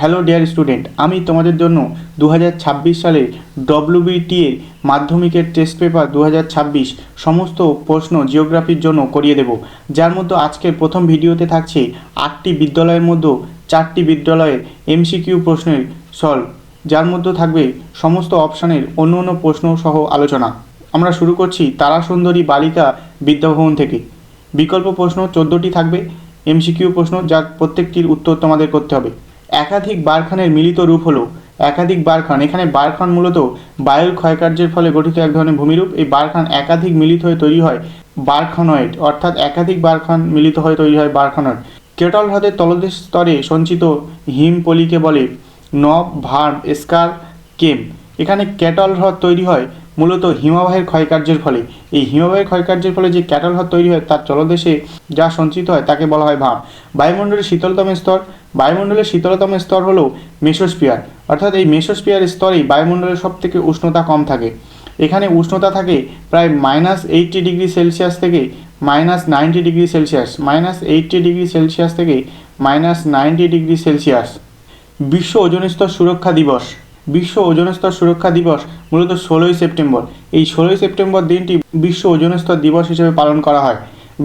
Hello dear student আমি তোমাদের জন্য দু হাজার ছাব্বিশ সালে ডব্লিউবিটি এর মাধ্যমিকের টেস্ট পেপার দু হাজার ছাব্বিশ সমস্ত প্রশ্ন জিওগ্রাফির জন্য করিয়ে দেব। যার মধ্যে আজকের প্রথম ভিডিওতে থাকছে আটটি বিদ্যালয়ের মধ্যে চারটি বিদ্যালয়ের এমসিকিউ প্রশ্নের সলভ যার মধ্যে থাকবে সমস্ত অপশানের অন্য অন্য প্রশ্ন সহ আলোচনা। আমরা শুরু করছি তারা সুন্দরী বালিকা বিদ্যাভবন থেকে। বিকল্প প্রশ্ন চোদ্দোটি থাকবে। এমসিকিউ প্রশ্ন যার প্রত্যেকটির উত্তর তোমাদের করতে হবে। একাধিক বারখানের মিলিত রূপ হলো। একাধিক বারখান, এখানে বারখান মূলত বায়ুর ক্ষয়কার্যের ফলে গঠিত এক ধরনের ভূমিরূপ। এই বারখান একাধিক মিলিত হয়ে তৈরি হয় বারখানয়েড, অর্থাৎ একাধিক বারখান মিলিত হয়ে তৈরি হয় বারখানয়েড। কেটল হ্রদের তলদেশ স্তরে সঞ্চিত হিমপলিকে বলে নব, ভার্ম, স্কার, কেম। এখানে ক্যাটল হ্রদ তৈরি হয় মূলত হিমবাহের ক্ষয়কার্যের ফলে। এই হিমবাহের ক্ষয়কার্যের ফলে যে ক্যাটল হ্রদ তৈরি হয় তার তলদেশে যা সঞ্চিত হয় তাকে বলা হয় ভাম বায়ুমণ্ডলের শীতলতম স্তর বায়ুমণ্ডলের শীতলতম স্তর হলো মেসোস্পিয়ার অর্থাৎ এই মেসোস্পিয়ার স্তরেই বায়ুমণ্ডলের সব থেকে উষ্ণতা কম থাকে। এখানে উষ্ণতা থাকে প্রায় মাইনাস এইটটি ডিগ্রি সেলসিয়াস থেকে minus ninety degree Celsius, minus eighty degree Celsius থেকে মাইনাস নাইনটি ডিগ্রি সেলসিয়াস। বিশ্ব ওজন স্তর সুরক্ষা দিবস। বিশ্ব ওজন স্তর সুরক্ষা দিবস মূলত ষোলোই সেপ্টেম্বর। এই ষোলোই সেপ্টেম্বর দিনটি বিশ্ব ওজন স্তর দিবস হিসেবে পালন করা হয়।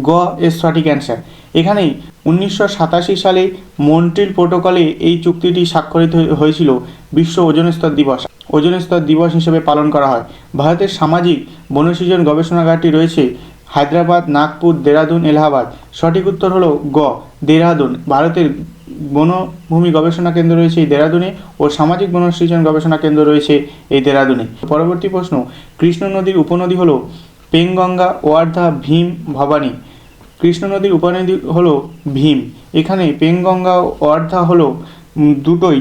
গ এর সঠিক অ্যান্সার। এখানেই উনিশশো সাতাশি সালে মন্ট্রিল প্রোটোকলে এই চুক্তিটি স্বাক্ষরিত হয়েছিল, বিশ্ব ওজন স্তর দিবস। ওজন স্তর দিবস হিসেবে পালন করা হয়। ভারতের সামাজিক, বনসৃজন গবেষণাগারটি রয়েছে হায়দ্রাবাদ, নাগপুর, দেরাদুন, এলাহাবাদ। সঠিক উত্তর হলো গ, দেরাদুন। ভারতের বনভূমি গবেষণা কেন্দ্র রয়েছে এই দেরাদুনে ও সামাজিক বনসৃজন গবেষণা কেন্দ্র রয়েছে এই দেরাদুনে। পরবর্তী প্রশ্ন, কৃষ্ণ নদীর উপনদী হলো পেনগঙ্গা ওয়ার্ধা, ভীম, ভবানী। কৃষ্ণ নদীর উপনদী হলো ভীম। এখানে পেনগঙ্গা ও অর্ধা হলো দুটোই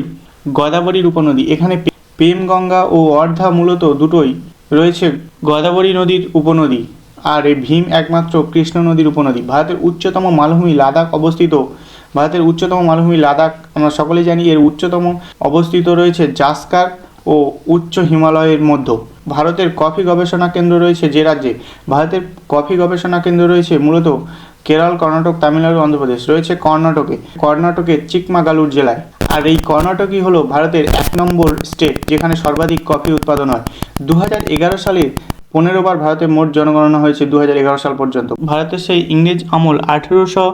গদাবরীর উপনদী। এখানে পেমগঙ্গা ও অর্ধা মূলত দুটোই রয়েছে গদাবরী নদীর উপনদী। আর এই ভীম একমাত্র কৃষ্ণ নদীর উপনদী। ভারতের উচ্চতম মালভূমি লাদাখ অবস্থিত। ভারতের উচ্চতম মালভূমি লাদাখ, আমরা সকলেই জানি, এর উচ্চতম অবস্থিত রয়েছে জাসকার ও উচ্চ হিমালয়ের মধ্যে। ভারতের কফি গবেষণা কেন্দ্র রয়েছে যে রাজ্যে? ভারতের কফি গবেষণা কেন্দ্র রয়েছে মূলত কেরল, কর্ণাটক, তামিলনাড়ু, অন্ধ্রপ্রদেশ। রয়েছে কর্ণাটকে, কর্ণাটকের চিকমাগালুর জেলায়। আর এই কর্ণাটকই হলো ভারতের এক নম্বর স্টেট, যেখানে সর্বাধিক কফি উৎপাদন হয়। দু সালে পনেরো বার ভারতে মোট জনগণনা হয়েছে দু হাজার এগারো সাল পর্যন্ত। ভারতের সেই ইংরেজ আমল আঠেরোশো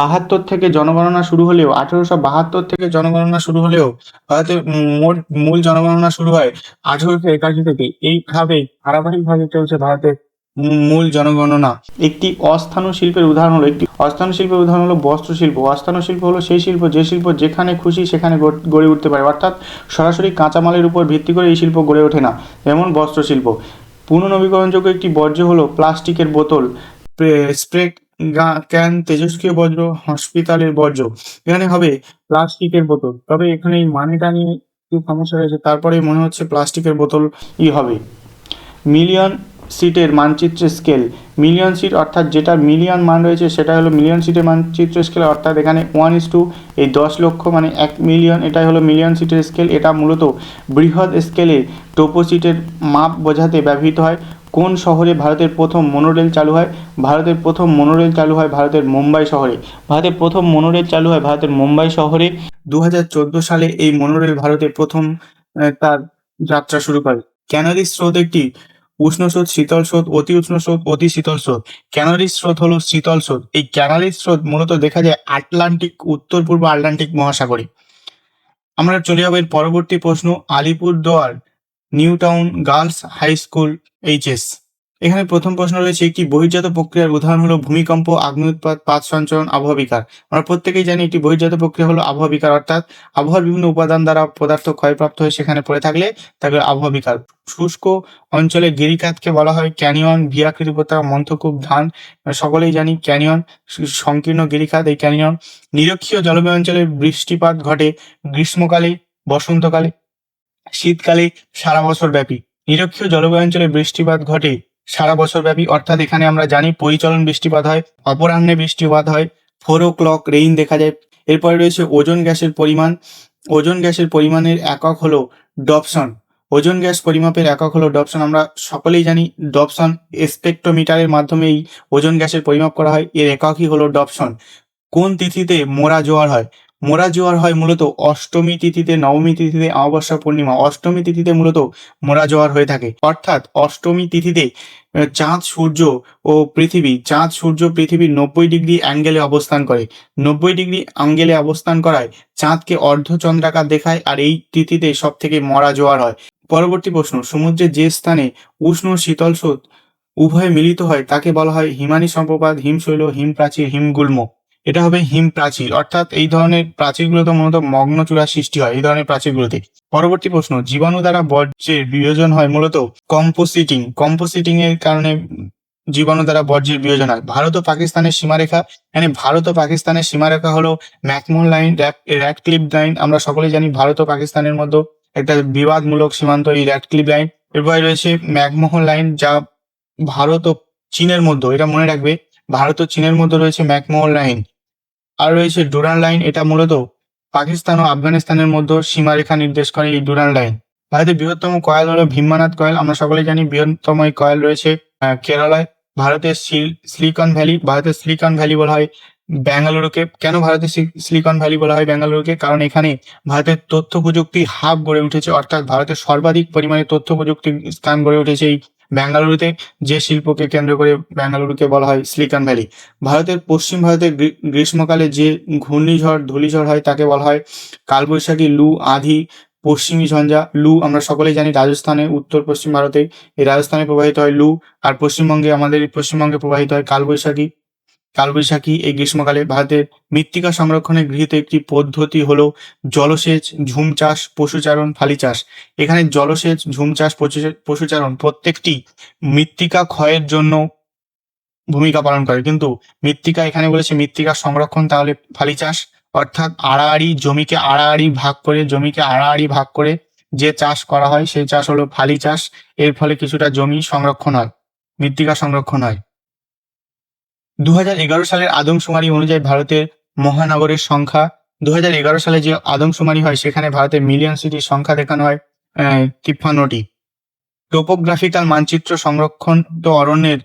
বাহাত্তর থেকে জনগণনা শুরু হলেও, আঠেরোশো বাহাত্তর থেকে জনগণনা শুরু হলেও ভারতের মোট মূল জনগণনা শুরু হয় আঠেরোশো একাশি থেকে। এইভাবে ধারাবাহিকভাবে চলছে ভারতের মূল জনগণনা। একটি অস্থানু শিল্পের উদাহরণ হলো একটি অস্থানু শিল্পের উদাহরণ হলো বস্ত্র শিল্প। অস্থানু শিল্প হলো সেই শিল্প, যে শিল্প যেখানে খুশি সেখানে গড়ে উঠতে পারে। অর্থাৎ সরাসরি কাঁচামালের উপর ভিত্তি করে এই শিল্প গড়ে ওঠে না। যেমন বস্ত্র শিল্প। পুনর্নবীকরণযোগ্য একটি বর্জ্য হলো প্লাস্টিকের বোতল। স্প্রে- ক্যান তেজস্ক্রিয় বর্জ্য, হসপিটালের বর্জ্য। এখানে হবে প্লাস্টিকের বোতল। তবে এখানে এই মানেটা নিয়ে একটু সমস্যা রয়েছে। তারপরে মনে হচ্ছে প্লাস্টিকের বোতল ই হবে। মিলিয়ন সিটের মানচিত্রের স্কেল মিলিয়ন সিট অর্থাৎ যেটা মিলিয়ন মান রয়েছে সেটা হলো মিলিয়ন সিটের মানচিত্র স্কেল অর্থাৎ এখানে ওয়ান ইস টু এই দশ লক্ষ মানে এক মিলিয়ন এটাই হলো মিলিয়ন সিটের স্কেল এটা মূলত বৃহৎ স্কেলে টোপো সিটের মাপ বোঝাতে ব্যবহৃত হয়। কোন শহরে ভারতের প্রথম মনোরেল চালু হয়? ভারতের প্রথম মনোরেল চালু হয় ভারতের মুম্বাই শহরে। ভারতের প্রথম মনোরেল চালু হয় ভারতের মুম্বাই শহরে। দু হাজার চোদ্দ সালে এই মনোরেল ভারতে প্রথম তার যাত্রা শুরু করে। ক্যানারি স্রোত একটি উষ্ণ স্রোত, শীতল স্রোত, অতি উষ্ণ স্রোত, অতি শীতল স্রোত। ক্যানারিস স্রোত হলো শীতল স্রোত। এই ক্যানারিস স্রোত মূলত দেখা যায় আটলান্টিক, উত্তর পূর্ব আটলান্টিক মহাসাগরে। আমরা চলে যাব এর পরবর্তী প্রশ্ন, Alipurduar new town girls high school HS এখানে প্রথম প্রশ্ন রয়েছে একটি বহির্জাত প্রক্রিয়ার উদাহরণ হলো ভূমিকম্প, আগ্নেয়ুৎপাত, পাত সঞ্চরণ আবহাওয়া বিকার। আমরা প্রত্যেকেই জানি একটি বহির্জাত প্রক্রিয়া হলো আবহাওয়া বিকার, অর্থাৎ আবহাওয়ার বিভিন্ন উপাদান দ্বারা পদার্থ ক্ষয়প্রাপ্ত হয়ে সেখানে পড়ে থাকলে তাকে আবহাওয়া বিকার। শুষ্ক অঞ্চলে গিরিখাতকে বলা হয় ক্যানিয়ন ভিয়াকৃতি উপত্যকা, মন্থকূপ, ধান। সকলেই জানি ক্যানিয়ন, সংকীর্ণ গিরিখাত, এই ক্যানিয়ন নিরক্ষীয় জলবায়ু অঞ্চলে বৃষ্টিপাত ঘটে গ্রীষ্মকালে, বসন্তকালে, শীতকালে, সারা বছর ব্যাপী। নিরক্ষীয় জলবায়ু অঞ্চলে বৃষ্টিপাত ঘটে সারা বছর ব্যাপী অর্থাৎ এখানে আমরা জানি পরিচলন বৃষ্টিপাত হয়, অপরাহ্নে বৃষ্টিপাত হয় ফোর ও ক্লক রেইন দেখা যায়। এরপরে রয়েছে ওজন গ্যাসের পরিমাণ। ওজন গ্যাসের পরিমাণের একক হলো ডপসন। ওজন গ্যাস পরিমাপের একক হলো ডপসন। আমরা সকলেই জানি ডপসন স্পেকট্রোমিটারের মাধ্যমেই ওজন গ্যাসের পরিমাপ করা হয়। এর এককই হলো ডপসন। কোন তিথিতে মোরা জোয়ার হয়? মোরা জোয়ার হয় মূলত অষ্টমী তিথিতে, নবমী তিথিতে, অমাবস্যা পূর্ণিমা। অষ্টমী তিথিতে মূলত মোরা জোয়ার হয়ে থাকে। অর্থাৎ অষ্টমী তিথিতে চাঁদ, সূর্য ও পৃথিবী, চাঁদ, সূর্য পৃথিবীর নব্বই ডিগ্রি অ্যাঙ্গেলে অবস্থান করে। নব্বই ডিগ্রি অ্যাঙ্গেলে অবস্থান করায় চাঁদকে অর্ধচন্দ্রাকার দেখায় আর এই তিথিতে সব থেকে মরা জোয়ার হয়। পরবর্তী প্রশ্ন সমুদ্রের যে স্থানে উষ্ণ শীতল স্রোত উভয়ে মিলিত হয় তাকে বলা হয় হিমানী সম্প্রপাত, হিমশৈল হিম প্রাচীর হিমগুল্ম। এটা হবে হিম প্রাচীর। অর্থাৎ এই ধরনের প্রাচীরগুলোতে মূলত মগ্নচূড়া সৃষ্টি হয়, এই ধরনের প্রাচীরগুলোতে। পরবর্তী প্রশ্ন, জীবাণু দ্বারা বর্জ্যের বিয়োজন হয় মূলত কম্পোসিটিং। কম্পোসিটিং এর কারণে জীবাণু দ্বারা বর্জ্যের বিয়োজন হয়। ভারত ও পাকিস্তানের সীমারেখা মানে ভারত ও পাকিস্তানের সীমারেখা হলো McMahon line, Radcliffe line. আমরা সকলেই জানি ভারত ও পাকিস্তানের মধ্যে একটা বিবাদমূলক সীমান্ত, এই র্যাক ক্লিপ লাইন। এরপরে রয়েছে ম্যাকমোহন লাইন, যা ভারত ও চীনের মধ্যে, এটা মনে রাখবে, ভারত ও চীনের মধ্যে রয়েছে ম্যাকমোহন লাইন। আর রয়েছে ডুরান লাইন, এটা মূলত পাকিস্তান ও আফগানিস্তানের মধ্যে সীমারেখা নির্দেশ করে এই ডুরান লাইন। ভারতের বৃহত্তম কয়েল হলো ভীমনাথ কয়েল। আমরা সকলেই জানি বৃহত্তম এই কয়েল রয়েছে কেরালায়। ভারতের সিল- সিলিকন ভ্যালি, ভারতের সিলিকন ভ্যালি বলা হয় ব্যাঙ্গালুরুকে। কেন ভারতের সিলিকন ভ্যালি বলা হয় ব্যাঙ্গালুরুকে? কারণ এখানে ভারতের তথ্য প্রযুক্তি হাব গড়ে উঠেছে, অর্থাৎ ভারতের সর্বাধিক পরিমাণে তথ্য প্রযুক্তি স্থান গড়ে উঠেছে এই ব্যাঙ্গালুরুতে যে শিল্পকে কেন্দ্র করে ব্যাঙ্গালুরুকে বলা হয় সিলিকন ভ্যালি। ভারতের পশ্চিম ভারতে গ্রীষ্মকালে যে ঘূর্ণিঝড়, ধূলিঝড় হয় তাকে বলা হয় কালবৈশাখী লু, আধি, পশ্চিমী ঝঞ্ঝা। লু আমরা সকলেই জানি রাজস্থানে, উত্তর পশ্চিম ভারতে। এই রাজস্থানে প্রবাহিত হয় লু, আর পশ্চিমবঙ্গে আমাদের পশ্চিমবঙ্গে প্রবাহিত হয় কালবৈশাখী। কালবৈশাখী এই গ্রীষ্মকালে ভারতের মৃত্তিকা সংরক্ষণে গৃহীত একটি পদ্ধতি হলো জলসেচ ঝুম চাষ পশুচারণ ফালি চাষ এখানে জলসেচ ঝুম চাষ পশুচারণ প্রত্যেকটি মৃত্তিকা ক্ষয়ের জন্য ভূমিকা পালন করে। কিন্তু মৃত্তিকা এখানে বলেছে মৃত্তিকা সংরক্ষণ, তাহলে ফালি চাষ অর্থাৎ আড়াআড়ি জমিকে আড়াআড়ি ভাগ করে, জমিকে আড়াআড়ি ভাগ করে যে চাষ করা হয়, সেই চাষ হলো ফালি চাষ এর ফলে কিছুটা জমি সংরক্ষণ হয়, মৃত্তিকা সংরক্ষণ হয়। দু হাজার এগারো সালের আদমশুমারি অনুযায়ী ভারতের মহানগরের সংখ্যা দু হাজার এগারো সালে যে আদমশুমারি হয়, সেখানে ভারতের মিলিয়ন সিটির সংখ্যা দেখানো হয় তিপ্পান্নটি। টোপোগ্রাফিক্যাল মানচিত্র সংরক্ষণ তো অরণ্যের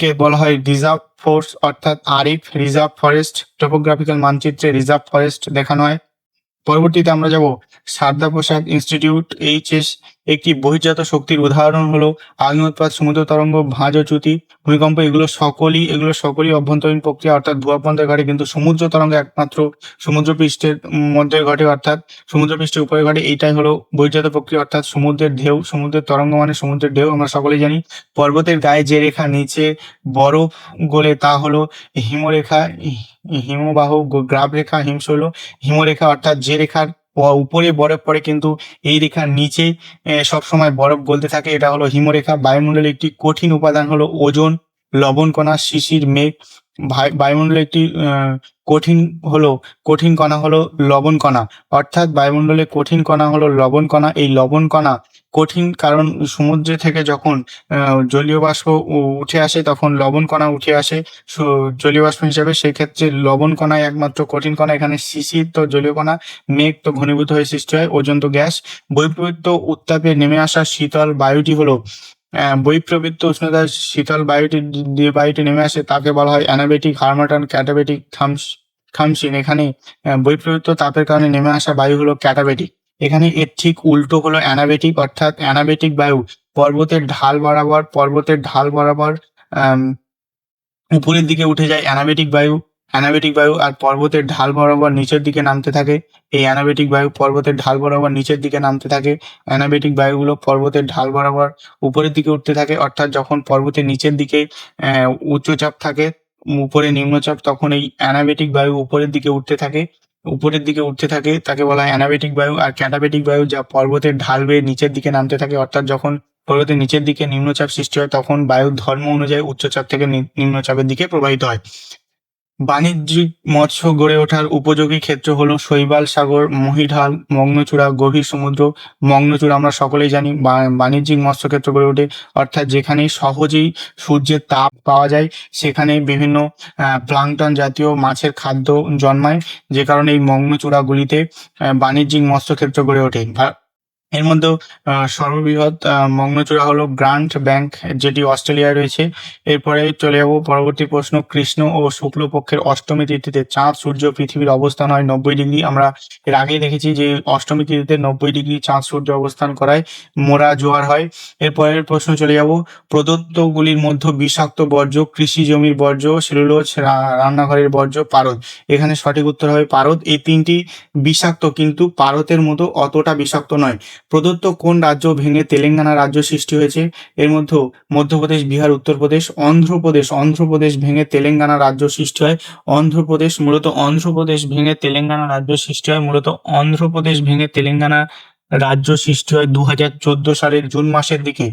কে বলা হয় রিজার্ভ ফোর্স অর্থাৎ আরিফ রিজার্ভ ফরেস্ট টোপোগ্রাফিক্যাল মানচিত্রে রিজার্ভ ফরেস্ট দেখানো হয়। পরবর্তীতে আমরা যাব সারদা প্রসাদ ইনস্টিটিউট এইচএস একটি বহির্জাত শক্তির উদাহরণ হলো আগ্নেয়োৎপাত সমুদ্র তরঙ্গ, ভাঁজ চ্যুতি। ভূমিকম্প এগুলো সকলই এগুলো সকলই অভ্যন্তরীণ প্রক্রিয়া, অর্থাৎ ভূঅভ্যন্তরে ঘটে, কিন্তু সমুদ্র তরঙ্গ একমাত্র সমুদ্রপৃষ্ঠের মধ্যে ঘটে, অর্থাৎ সমুদ্রপৃষ্ঠের উপরে ঘটে, এইটাই হলো বহির্জাত প্রক্রিয়া, অর্থাৎ সমুদ্রের ঢেউ, সমুদ্রের তরঙ্গ মানে সমুদ্রের ঢেউ, আমরা সকলেই জানি। পর্বতের গায়ে যে রেখা, নিচে বরফ গলে, তা হলো হিমরেখা, হিমবাহ গ্রাব রেখা হিমশৈল। হিমরেখা, অর্থাৎ যে রেখার উপরে বরফ পড়ে কিন্তু এই রেখার নিচে সব সময় বরফ গলতে থাকে। এটা হলো হিমরেখা। বায়ুমণ্ডলের একটি কঠিন উপাদান হলো ওজন, লবণ কণা, শিশির, মেঘ। বায়ুমণ্ডলের একটি কঠিন হলো, কঠিন কণা হলো লবণ কণা। অর্থাৎ বায়ুমণ্ডলে কঠিন কণা হলো লবণ কণা। এই লবণ কণা কঠিন কারণ সমুদ্রে থেকে যখন জলীয় বাষ্প উঠে আসে তখন লবণ কণা উঠে আসে। জলীয় বাষ্প হিসেবে সেই ক্ষেত্রে লবণ কণাই একমাত্র কঠিন কণা। এখানে শিশির তো জলীয় কণা, মেঘ তো ঘনীভূত হয়ে সৃষ্টি হয়, ওজন তো গ্যাস। বৈপরীত্য উত্তাপে নেমে আসা শীতল বায়ুটি হলো বৈপ্রবৃত্ত উষ্ণতার শীতল বায়ুটি যে বায়ুটি নেমে আসে, তাকে বলা হয় অ্যানাবেটিক, হার্মাটন, ক্যাটাবেটিক, থামস, খামসিন। এখানে বৈপ্রবৃত্ত তাপের কারণে নেমে আসা বায়ু হলো ক্যাটাবেটিক। এখানে এর ঠিক উল্টো হলো অ্যানাবেটিক, অর্থাৎ অ্যানাবেটিক বায়ু, পর্বতের ঢাল বরাবর, পর্বতের ঢাল বরাবর উপরের দিকে উঠে যায় অ্যানাবেটিক বায়ু। অ্যানাবেটিক বায়ু আর পর্বতের ঢাল বরাবর নিচের দিকে নামতে থাকে। এই অ্যানাবেটিক বায়ু পর্বতের ঢাল বরাবর নিচের দিকে নামতে থাকে। অ্যানাবেটিক বায়ুগুলো পর্বতের ঢাল বরাবর উপরের দিকে উঠতে থাকে, অর্থাৎ যখন পর্বতের নিচের দিকে উচ্চচাপ থাকে, উপরে নিম্নচাপ, তখন এই অ্যানাবেটিক বায়ু উপরের দিকে উঠতে থাকে। উপরের দিকে উঠতে থাকে, তাকে বলা হয় অ্যানাবেটিক বায়ু। আর ক্যাটাবেটিক বায়ু যা পর্বতের ঢাল বেয়ে নিচের দিকে নামতে থাকে, অর্থাৎ যখন পর্বতের নিচের দিকে নিম্নচাপ সৃষ্টি হয়, তখন বায়ুর ধর্ম অনুযায়ী উচ্চচাপ থেকে নিম্নচাপের দিকে প্রবাহিত হয়। বাণিজ্যিক মৎস্য গড়ে ওঠার উপযোগী ক্ষেত্র হলো শৈবাল সাগর, মহিঢাল, মগ্নচূড়া, গভীর সমুদ্র, মগ্নচূড়া। আমরা সকলেই জানি বাণিজ্যিক মৎস্য ক্ষেত্র গড়ে ওঠে, অর্থাৎ যেখানে সহজেই সূর্যের তাপ পাওয়া যায় সেখানে বিভিন্ন প্লাংটন জাতীয় মাছের খাদ্য জন্মায়। যে কারণে এই মগ্নচূড়াগুলিতে বাণিজ্যিক মৎস্য ক্ষেত্র গড়ে ওঠে। এর মধ্যেও আহ, সর্ববৃহৎ মগ্নচূড়া হলো গ্রান্ট ব্যাংক যেটি অস্ট্রেলিয়ায় রয়েছে। এরপরে চলে যাব পরবর্তী প্রশ্ন কৃষ্ণ ও শুক্লপক্ষের অষ্টমী তিথিতে চাঁদ সূর্য পৃথিবীর অবস্থান হয় নব্বই ডিগ্রি। আমরা এর আগেই দেখেছি যে অষ্টমী তিথিতে নব্বই ডিগ্রি চাঁদ সূর্য অবস্থান করায় মোরা জোয়ার হয়। এরপরের প্রশ্ন চলে যাব প্রদত্তগুলির মধ্যে বিষাক্ত বর্জ্য কৃষি জমির বর্জ্য সেলুলোজ রান্নাঘরের বর্জ্য পারদ। এখানে সঠিক উত্তর হবে পারদ। এই তিনটি বিষাক্ত কিন্তু পারতের মতো অতটা বিষাক্ত নয়। প্রদত্ত কোন রাজ্য ভেঙে তেলেঙ্গানা রাজ্য সৃষ্টি হয়েছে? এর মধ্যে মধ্যপ্রদেশ, বিহার, উত্তরপ্রদেশ, অন্ধ্রপ্রদেশ অন্ধ্রপ্রদেশ ভেঙে তেলেঙ্গানা রাজ্য সৃষ্টি হয়। অন্ধ্রপ্রদেশ মূলত অন্ধ্রপ্রদেশ ভেঙে তেলেঙ্গানা রাজ্য সৃষ্টি হয়। মূলত অন্ধ্রপ্রদেশ ভেঙে তেলেঙ্গানা রাজ্য সৃষ্টি হয় দু হাজার চোদ্দ সালের জুন মাসের দিকে।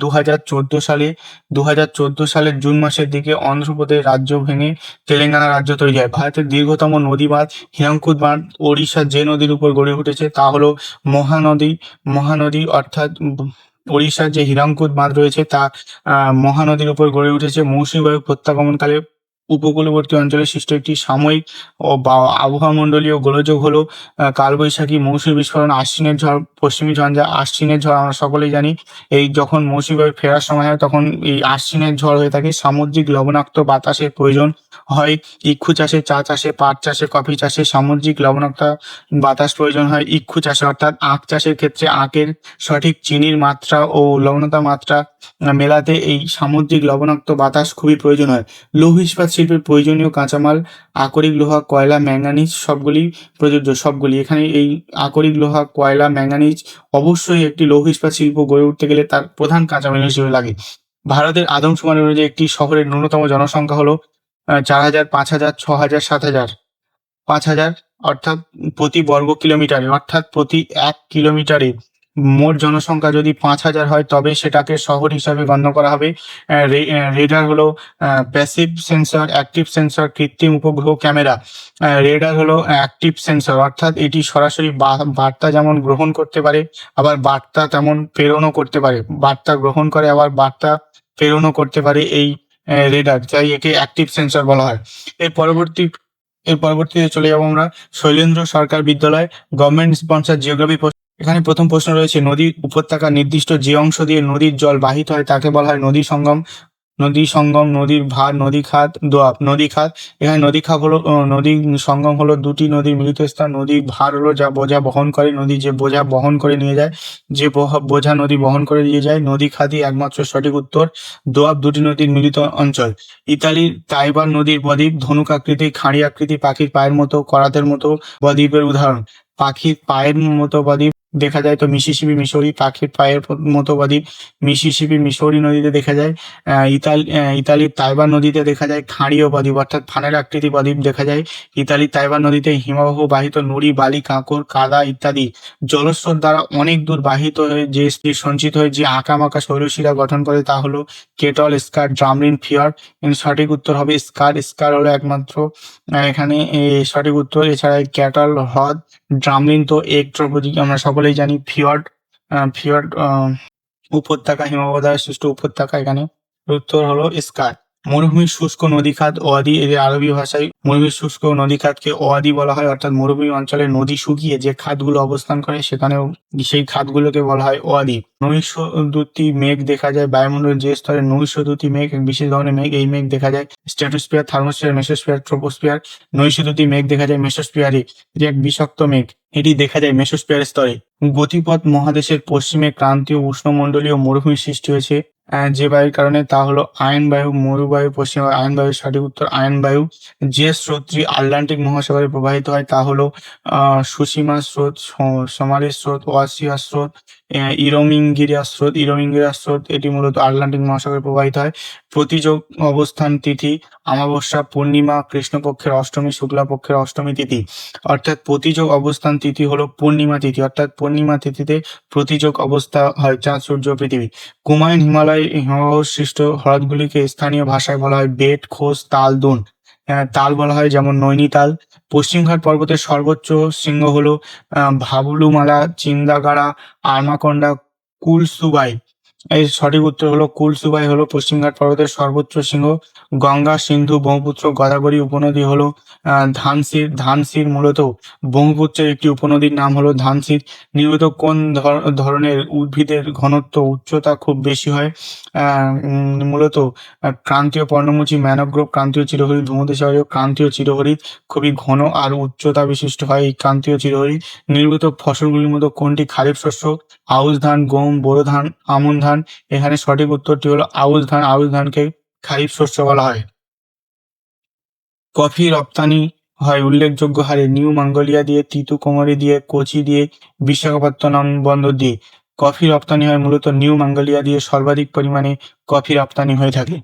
দু হাজার চোদ্দ সালে দু হাজার চোদ্দ সালের জুন মাসের দিকে অন্ধ্রপ্রদেশ রাজ্য ভেঙে তেলেঙ্গানা রাজ্য তৈরি হয়। ভারতের দীর্ঘতম নদী বাঁধ হিরাঙ্কুদ বাঁধ ওড়িশার যে নদীর উপর গড়ে উঠেছে তা হলো মহানদী। মহানদী অর্থাৎ ওড়িশার যে হিরাঙ্কুদ বাঁধ রয়েছে তা মহানদীর উপর গড়ে উঠেছে মৌসুমী বায়ু প্রত্যাগমনকালে উপকূলবর্তী অঞ্চলে সৃষ্ট একটি সাময়িক ও বা আবহাওয়া মণ্ডলীয় গোলযোগ হলো কালবৈশাখী মৌসুমী বিস্ফোরণ, আশ্বিনের ঝড়, পশ্চিমী ঝঞ্ঝা, আশ্বিনের ঝড়, আমরা সকলেই জানি। এই যখন মৌসুমী ফেরার সময় হয়, তখন এই আশ্বিনের ঝড় হয়ে থাকে। সামুদ্রিক লবণাক্ত বাতাসের প্রয়োজন হয়। ইক্ষু চাষে চা চাষে, পাট চাষে, কফি চাষে সামুদ্রিক লবণাক্ত বাতাস প্রয়োজন হয়। ইক্ষু চাষে, অর্থাৎ আখ চাষের ক্ষেত্রে আখের সঠিক চিনির মাত্রা ও লবণতা মাত্রা মেলাতে এই সামুদ্রিক লবণাক্ত বাতাস খুবই প্রয়োজন হয়। লৌহ ইস্পাত শিল্পের প্রয়োজনীয় কাঁচামাল, আকরিক লোহা, কয়লা ম্যাঙ্গানিজ সবগুলি প্রযোজ্য, সবগুলি। এখানে এই আকরিক লোহা, কয়লা ম্যাঙ্গানিজ অবশ্যই একটি লৌহ ইস্পাত শিল্প গড়ে উঠতে গেলে তার প্রধান কাঁচামাল হিসেবে লাগে। ভারতের আদমশুমারি অনুযায়ী একটি শহরের ন্যূনতম জনসংখ্যা হলো চার হাজার, পাঁচ হাজার, ছ হাজার, সাত হাজার। পাঁচ হাজার অর্থাৎ প্রতি বর্গ কিলোমিটারে, অর্থাৎ প্রতি এক কিলোমিটারে। মোট জনসংখ্যা যদি পাঁচ হাজার হয়, তবে সেটাকে শহর হিসাবে গণ্য করা হবে। রেডার হলো প্যাসিভ সেন্সর অ্যাক্টিভ সেন্সর কৃত্রিম উপগ্রহ ক্যামেরা রেডার হলো অ্যাক্টিভ সেন্সর অর্থাৎ এটি সরাসরি বার্তা যেমন গ্রহণ করতে পারে, আবার বার্তা তেমন প্রেরণও করতে পারে। বার্তা গ্রহণ করে, আবার বার্তা প্রেরণও করতে পারে এই রেডার তাই একে অ্যাক্টিভ সেন্সর বলা হয়। এর পরবর্তী, এর পরবর্তীতে চলে যাব আমরা। শৈলেন্দ্র সরকার বিদ্যালয় গভর্নমেন্ট স্পন্সার জিওগ্রাফি এখানে প্রথম প্রশ্ন রয়েছে নদীর উপত্যকা নির্দিষ্ট যে অংশ দিয়ে নদীর জল বাহিত হয় তাকে বলা হয় নদী সঙ্গম। নদী সঙ্গম, নদীর ভার, নদী খাত, দোয়াব, নদী খাত। এখানে নদী খাত হলো নদী সঙ্গম হলো দুটি নদীর মিলিত স্থান। নদী ভার হলো যা বোঝা বহন করে, নদী যে বোঝা বহন করে নিয়ে যায়, যে বোঝা নদী বহন করে নিয়ে যায়, নদী খাতই একমাত্র সঠিক উত্তর। দোয়াব দুটি নদীর মিলিত অঞ্চল। ইতালির তাইবার নদীর বদ্বীপ, ধনুক আকৃতি, খাঁড়ি আকৃতি, পাখির পায়ের মতো, করাতের মতো বদ্বীপের উদাহরণ। পাখির পায়ের মতো বদ্বীপ দেখা যায় তো মিসিসিপি মিশরি পাখির পায়ের মতো বদ্বীপ মিসিসিপি মিশরি নদীতে দেখা যায়। ইতালি ইতালির তাইবার নদীতে দেখা যায় খাঁড়ীয় বদ্বীপ অর্থাৎ ফানের আকৃতি বদ্বীপ দেখা যায়। ইতালির তাইবার নদীতে হিমবাহ বাহিত নুড়ি, বালি, কাঁকর, কাদা ইত্যাদি জলস্রোত দ্বারা অনেক দূর বাহিত হয়ে যে সঞ্চিত হয়ে যে আঁকামাকা শৈলশিরা গঠন করে তা হলো কেটল, স্কার, ড্রামলিন, ফিয়ার। সঠিক উত্তর হবে স্কার। স্কার হলো একমাত্র এখানে সঠিক উত্তর। এছাড়া ক্যাটল, হ্রদ ড্রামলিন তো এক আমরা সকলেই জানি, ফিওয়ার্ড ফিওয়ার্ড উপত্যকা হিমবাহ সৃষ্ট উপত্যকা এখানে। উত্তর হলো স্কার মরুভূমির শুষ্ক নদীখাত ওয়াদি এদের আরবি ভাষায় মরুভূমির শুষ্ক নদী খাতকে ওয়াদি বলা হয়, অর্থাৎ মরুভূমি অঞ্চলে নদী শুকিয়ে যে খাতগুলো অবস্থান করে, সেখানেও সেই খাতগুলোকে বলা হয় ওয়াদি নৈশদূতি মেঘ দেখা যায়, বায়ুমণ্ডলের যে স্তরে নৈশদূতি মেঘ, বিশেষ ধরনের মেঘ, এই মেঘ দেখা যায় স্ট্যাটোস্ফিয়ার থার্মোস্ফিয়ার, মেসোস্ফিয়ার, ট্রোপোস্ফিয়ার। নৈশদূতি মেঘ দেখা যায় মেসোস্ফিয়ারে এটি এক বিষাক্ত মেঘ। এটি দেখা যায় মেসোস্ফিয়ার স্তরে। গতিপথ মহাদেশের পশ্চিমে ক্রান্তীয় উষ্ণমণ্ডলীয় মরুভূমি সৃষ্টি হয়েছে। যে বায়ুর কারণে তা হলো আয়ন বায়ু মরুবায়ু পশ্চিম আয়ন বায়ু সঠিক উত্তর আয়ন বায়ু যে স্রোতটি আটলান্টিক মহাসাগরে প্রবাহিত হয় তা হলো সুসীমা স্রোত সোমালি স্রোত, ওয়াসিয়া স্রোত ইরোমিঙ্গিরিয়া স্রোত। ইরোমিঙ্গিরিয়া স্রোত, এটি মূলত আটলান্টিক মহাসাগরে প্রবাহিত হয়। প্রতিযোগ অবস্থান তিথি, অমাবস্যা, পূর্ণিমা, কৃষ্ণপক্ষের অষ্টমী, শুক্লাপক্ষের অষ্টমী তিথি। অর্থাৎ প্রতিযোগ অবস্থান তিথি হলো পূর্ণিমা তিথি। অর্থাৎ পূর্ণিমা তিথিতে প্রতিযোগ অবস্থা হয় চাঁদ, সূর্য, পৃথিবী। কুমায়ুন হিমালয় হিমবাহ সৃষ্ট হ্রদগুলিকে স্থানীয় ভাষায় বলা হয় বেট, খোস, তাল, দুন। তাল বলা হয়, যেমন নৈনিতাল। পশ্চিমঘাট পর্বতের সর্বোচ্চ শৃঙ্গ হলো ভাবলুমালা, চিন্দাগাড়া, আরমাকন্ডা, কুলসুবাই। এই সঠিক উত্তর হলো কুলসুবাই হলো পশ্চিমঘাট পর্বতের সর্বোচ্চ শৃঙ্গ। গঙ্গা, সিন্ধু, ব্রহ্মপুত্র, গোদাবরী উপনদী হলো ধানসির ধানসির মূলত ব্রহ্মপুত্রের একটি উপনদীর নাম হলো ধানসির। নিয়মিত কোন ধর- ধরনের উদ্ভিদের ঘনত্ব উচ্চতা খুব বেশি হয়? মূলত ক্রান্তীয় পর্ণমোচী, ম্যানোগ্রোভ, ক্রান্তীয় চিরহরিৎ, ভূমধ্যসাগরীয় ক্রান্তীয় চিরহরিৎ খুবই ঘন আর উচ্চতা বিশিষ্ট হয় এই ক্রান্তীয় চিরহরিৎ। নির্গত ফসলগুলির মধ্যে কোনটি খারিফ শস্য? আউশ ধান, গম, বোরো ধান, আমন ধান। এখানে সঠিক উত্তরটি হলো আউশ ধান। আউশ ধানকে খারিফ শস্য বলা হয়। কফি রপ্তানি হয় উল্লেখযোগ্য হারে নিউ মঙ্গোলিয়া দিয়ে তিতুকুমারী দিয়ে, কোচি দিয়ে, বিশাখাপত্তনম বন্দর দিয়ে। কফি রপ্তানি হয় মূলত নিউ মঙ্গোলিয়া দিয়ে সর্বাধিক পরিমাণে কফি রপ্তানি হয়ে থাকে।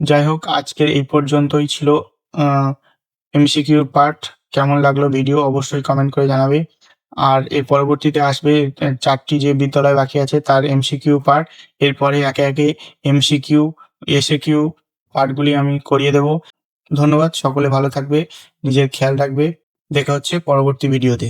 যাই হোক, আজকের এই পর্যন্তই ছিল। এমসিকিউর পার্ট, কেমন লাগল ভিডিও অবশ্যই কমেন্ট করে জানাবে। আর এর পরবর্তীতে আসবে চারটি যে বিদ্যালয় বাকি আছে তার এমসিকিউ পার্ট। এরপরে একে একে এমসিকিউ এসএ কিউ পার্টগুলি আমি করিয়ে দেব। ধন্যবাদ, সকলে ভালো থাকবে, নিজের খেয়াল রাখবে। দেখা হচ্ছে পরবর্তী ভিডিওতে